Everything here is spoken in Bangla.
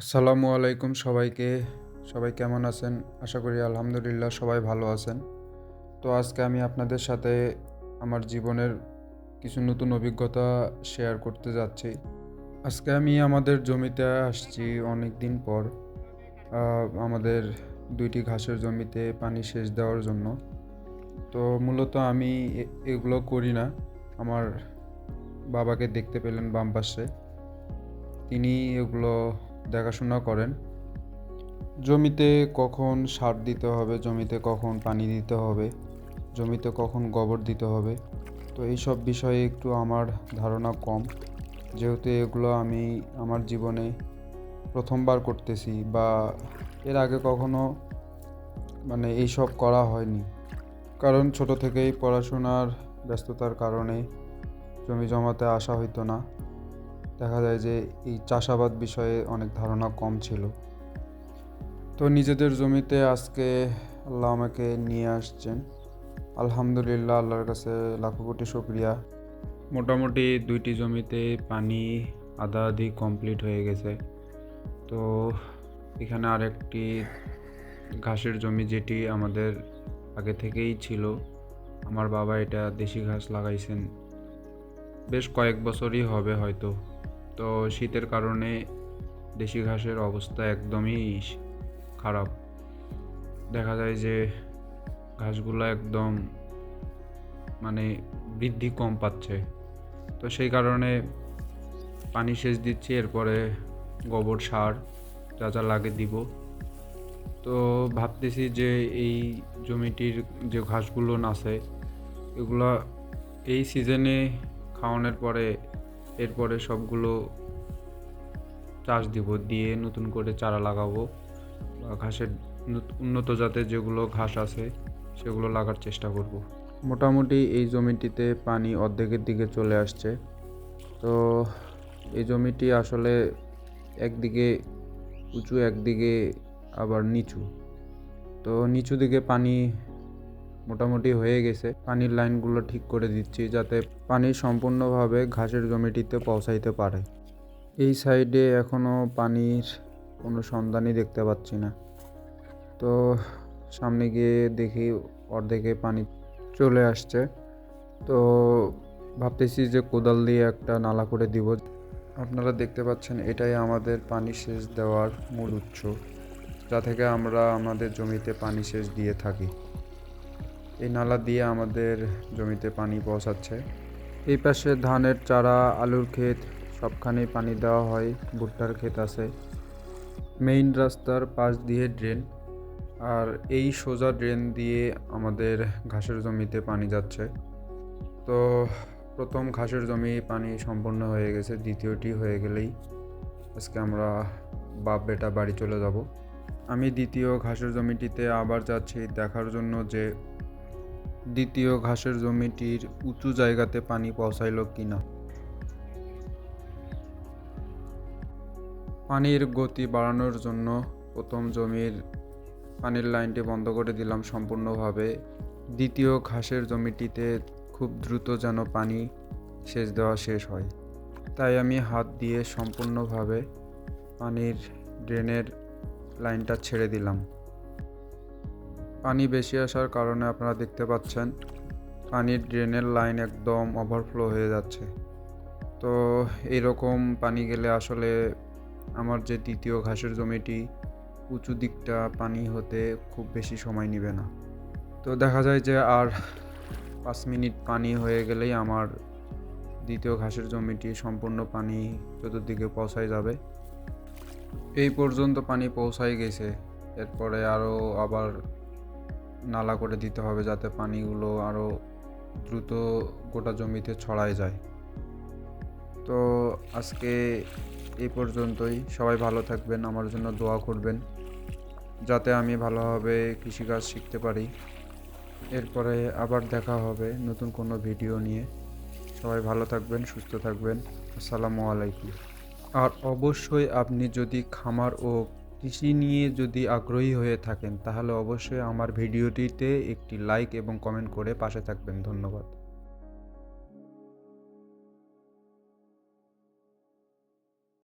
আসসালামু আলাইকুম সবাইকে। সবাই কেমন আছেন? আশা করি আলহামদুলিল্লাহ সবাই ভালো আছেন। তো আজকে আমি আপনাদের সাথে আমার জীবনের কিছু নতুন অভিজ্ঞতা শেয়ার করতে যাচ্ছি। আজকে আমি আমাদের জমিতে আসছি অনেক দিন পর আমাদের দুইটি ঘাসের জমিতে পানি সেচ দেওয়ার জন্য। তো মূলত আমি এগুলো করি না। আমার বাবাকে দেখতে পেলেন বাম পাশে। তিনি এগুলো দেখাশোনা করেন। জমিতে কখন সার দিতে হবে, জমিতে কখন পানি দিতে হবে, জমিতে কখন গোবর দিতে হবে। তো এইসব বিষয়ে একটু আমার ধারণা কম। যেহেতু এগুলো আমি আমার জীবনে প্রথমবার করতেছি বা এর আগে কখনো মানে এইসব করা হয়নি। কারণ ছোট থেকেই পড়াশোনার ব্যস্ততার কারণে জমি জমাতে আসা হইতো না। দেখা যায় যে এই চাষাবাদ বিষয়ে অনেক ধারণা কম ছিল। তো নিজেদের জমিতে আজকে আল্লাহ আমাকে নিয়ে আসছেন। আলহামদুলিল্লাহ আল্লাহর কাছে লাখো কোটি শুক্রিয়া। মোটামুটি দুইটি জমিতে পানি আধা আধি কমপ্লিট হয়ে গেছে। তো এখানে আরেকটি ঘাসের জমি যেটি আমাদের আগে থেকেই ছিল, আমার বাবা এটা দেশি ঘাস লাগাইছেন। বেশ কয়েক বছরই হবে হয়তো। তো শীতের কারণে দেশি ঘাসের অবস্থা একদমই খারাপ। দেখা যায় যে ঘাসগুলো একদম মানে বৃদ্ধি কম পাচ্ছে। তো সেই কারণে পানি সেচ দিচ্ছি, এরপরে গোবর সার যা যা লাগে দিব। তো ভাবতেছি যে এই জমিটির যে ঘাসগুলো আছে, এগুলা এই সিজনে খাওয়ানোর পরে এরপরে সবগুলো চাষ দিব, দিয়ে নতুন করে চারা লাগাবো। বা ঘাসের নত- উন্নত জাতের যেগুলো ঘাস আছে, সেগুলো লাগার চেষ্টা করব। মোটামুটি এই জমিটিতে পানি অর্ধেকের দিকে চলে আসছে। তো এই জমিটি আসলে একদিকে উঁচু, একদিকে আবার নিচু। তো নিচু দিকে পানি মোটামুটি হয়ে গেছে। পানির লাইনগুলো ঠিক করে দিচ্ছি যাতে পানি সম্পূর্ণভাবে ঘাসের জমিটিতে পৌঁছাইতে পারে। এই সাইডে এখনও পানির কোনো সন্ধানই দেখতে পাচ্ছি না। তো সামনে গিয়ে দেখি অর্ধেকে পানি চলে আসছে। তো ভাবতেছি যে কোদাল দিয়ে একটা নালা করে দিব। আপনারা দেখতে পাচ্ছেন এটাই আমাদের পানি সেচ দেওয়ার মূল উৎস। যা থেকে আমরা আমাদের জমিতে পানি সেচ দিয়ে থাকি। এই নালা দিয়ে আমাদের জমিতে পানি পৌঁছাচ্ছে। এই পাশে ধানের চারা, আলুর ক্ষেত সবখানেই পানি দেওয়া হয়, ভুট্টার ক্ষেত আছে। মেইন রাস্তার পাশ দিয়ে ড্রেন, আর এই সোজা ড্রেন দিয়ে আমাদের ঘাসের জমিতে পানি যাচ্ছে। তো প্রথম ঘাসের জমি পানি সম্পূর্ণ হয়ে গেছে, দ্বিতীয়টি হয়ে গেলেই আজকে আমরা বাপ বেটা বাড়ি চলে যাব। আমি দ্বিতীয় ঘাসের জমিটিতে আবার যাচ্ছি, দেখার জন্য যে দ্বিতীয় ঘাসের জমিটির উঁচু জায়গাতে পানি পৌঁছাইল কিনা? পানির গতি বাড়ানোর জন্য প্রথম জমির পানির লাইনটি বন্ধ করে দিলাম সম্পূর্ণভাবে। দ্বিতীয় ঘাসের জমিটিতে খুব দ্রুত যেন পানি সেচ দেওয়া শেষ হয়। তাই আমি হাত দিয়ে সম্পূর্ণভাবে পানির ড্রেনের লাইনটা ছেড়ে দিলাম। পানি বেশি আসার কারণে আপনারা দেখতে পাচ্ছেন পানির ড্রেনের লাইন একদম ওভারফ্লো হয়ে যাচ্ছে। তো এইরকম পানি গেলে আসলে আমার যে দ্বিতীয় ঘাসের জমিটি, উঁচু দিকটা পানি হতে খুব বেশি সময় নেবে না। তো দেখা যায় যে আর পাঁচ মিনিট পানি হয়ে গেলেই আমার দ্বিতীয় ঘাসের জমিটি সম্পূর্ণ পানি চতুর্দিকে পৌঁছায় যাবে। এই পর্যন্ত পানি পৌঁছাই গেছে। এরপরে আরও আবার নালা করে দিতে হবে যাতে পানিগুলো আরও দ্রুত গোটা জমিতে ছড়ায় যায়। তো আজকে এই পর্যন্তই। সবাই ভালো থাকবেন, আমার জন্য দোয়া করবেন, যাতে আমি ভালোভাবে কৃষিকাজ শিখতে পারি। এরপরে আবার দেখা হবে নতুন কোনো ভিডিও নিয়ে। সবাই ভালো থাকবেন, সুস্থ থাকবেন। আসসালামু আলাইকুম। আর অবশ্যই আপনি যদি খামার ও কৃষি নিয়ে যদি আগ্রহী হয়ে থাকেন, তাহলে অবশ্যই আমার ভিডিওটিতে একটি লাইক এবং কমেন্ট করে পাশে থাকবেন। ধন্যবাদ।